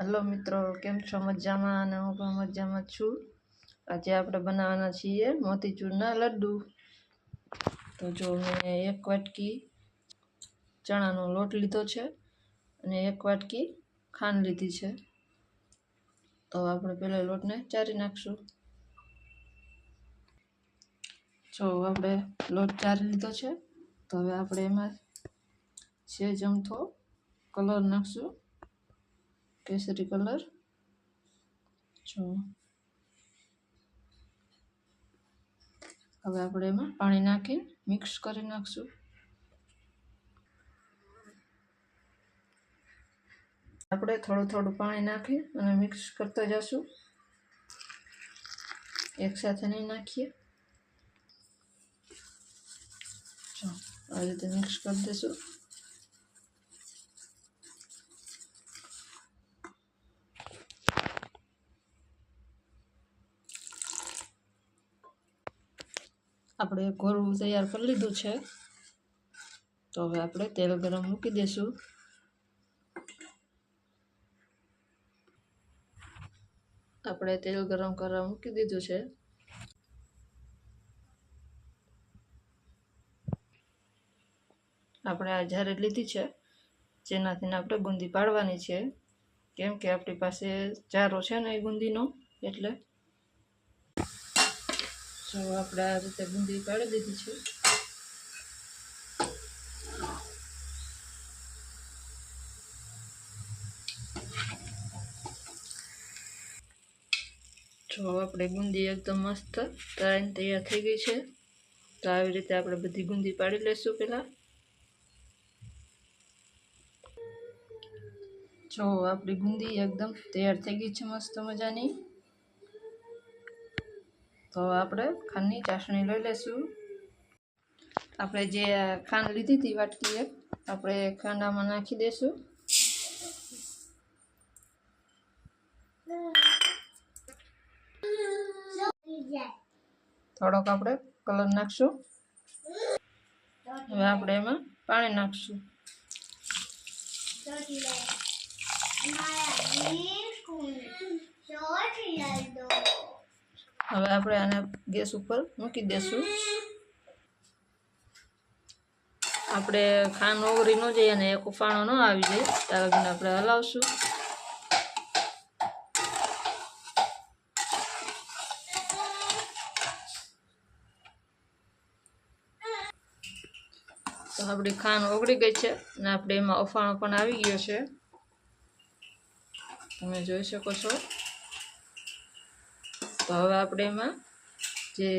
Hello મિત્રો, કેમ છો? મજામાં અને હું પણ મજામાં છું. આજે આપણે બનાવવાના છીએ મોતીચૂરના લડ્ડુ. તો જો મેં એક વાટકી ચણાનો લોટ લીધો છે અને એક વાટકી ખાંડ લીધી છે. તો આપણે પહેલાં લોટને ચારી નાખશું. જો આપણે લોટ ચારી લીધો છે, તો હવે આપણે એમાં છે જમથો કલર નાખશું. કેસરી કલર જો હવે આપણે એમાં પાણી નાખી મિક્સ કરી નાખશું આપણે થોડું થોડું પાણી નાખી અને મિક્સ કરતા જશું એકસાથે નહીં નાખીએ જો આ રીતે મિક્સ કરી દઈશું આપણે ઘોળવું તૈયાર કરી લીધું છે. તો હવે આપણે તેલ ગરમ મૂકી દઈશું આપણે તેલ ગરમ કરવા મૂકી દીધું છે. આપણે આ જ્યારે લીધી છે. જેનાથી આપણે બુંદી પાડવાની છે. કેમ કે આપણી પાસે ચારો છે ને એ બુંદીનો, એટલે જો આપણે આ રીતે બુંદી પાડી દીધી છે. જો આપણે બુંદી એકદમ મસ્ત તળાઈને તૈયાર થઈ ગઈ છે. તો આવી રીતે આપણે બધી બુંદી પાડી લઈશું પહેલાં. જો આપણી બુંદી એકદમ તૈયાર થઈ ગઈ છે મસ્ત મજાની. તો આપણે ખાંડની ચાસણી લઈ લઈશું આપણે જે ખાંડ લીધી હતી વાટકી એક આપણે ખાંડામાં નાખી દઈશું થોડોક આપણે કલર નાખશું. હવે આપણે એમાં પાણી નાખશું. હવે આપણે આને ગેસ ઉપર મૂકી દઈશું આપણે ખાંડ ઓગળી ન જઈએ અને એક ઉફાણો ન આવી જાય ત્યારે આપણે હલાવશું. તો આપણી ખાંડ ઓગળી ગઈ છે અને આપણે એમાં ઉફાણો પણ આવી ગયો છે. તમે જોઈ શકો છો. તો હવે આપણે એમાં જે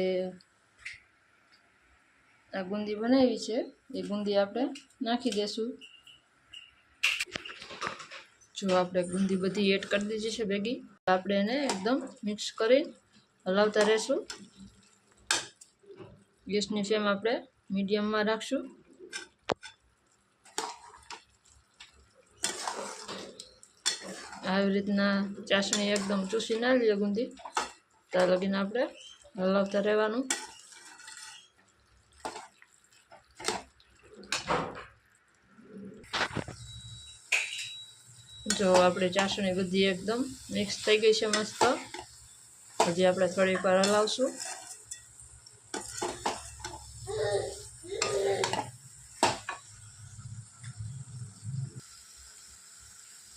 આ ગુંદી બનાવી છે, એ ગુંદી આપણે નાખી દઈશું જો આપણે ગુંદી બધી એડ કરી દીધી છે ભેગી, આપણે એને એકદમ મિક્સ કરી હલાવતા રહેશું. ગેસની ફ્લેમ આપણે મીડિયમમાં રાખશું. આવી રીતના ચાસણી એકદમ ચૂસી ના લઈએ ગુંદી. ત્યાં લગીને આપણે હલાવતા રહેવાનું. જો આપણે ચાસણી બધી એકદમ મિક્સ થઈ ગઈ છે મસ્ત. હજી આપણે થોડીક વાર હલાવશું.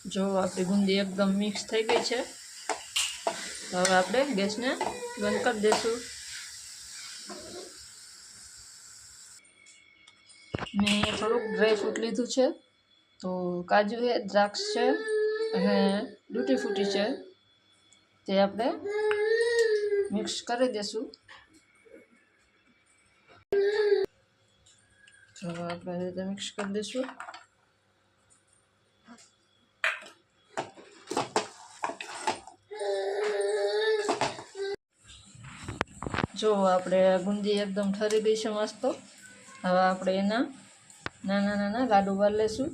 જો આપણી ગુંદી એકદમ મિક્સ થઈ ગઈ છે. હવે આપણે ગેસને બંધ કરી દઈશું. મેં થોડુંક ડ્રાય ફ્રૂટ લીધું છે. તો કાજુ છે, દ્રાક્ષ છે અને ડૂટી ફૂટી છે. તે આપણે મિક્સ કરી દઈશું. ચાલો આપણે રીતે મિક્સ કરી દઈશું. જો આપણે ગુંદી એકદમ ઠરી ગઈ છે મસ્ત. હવે આપણે એના નાના નાના લાડુ વાર લેશું.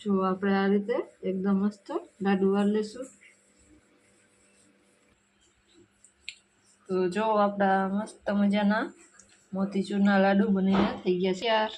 જો આપણે આ રીતે એકદમ મસ્ત લાડુ વાર લેશું. તો જો આપણા મસ્ત મજાના મોતીચૂરના લાડુ બનીને થઈ ગયા છે. યાર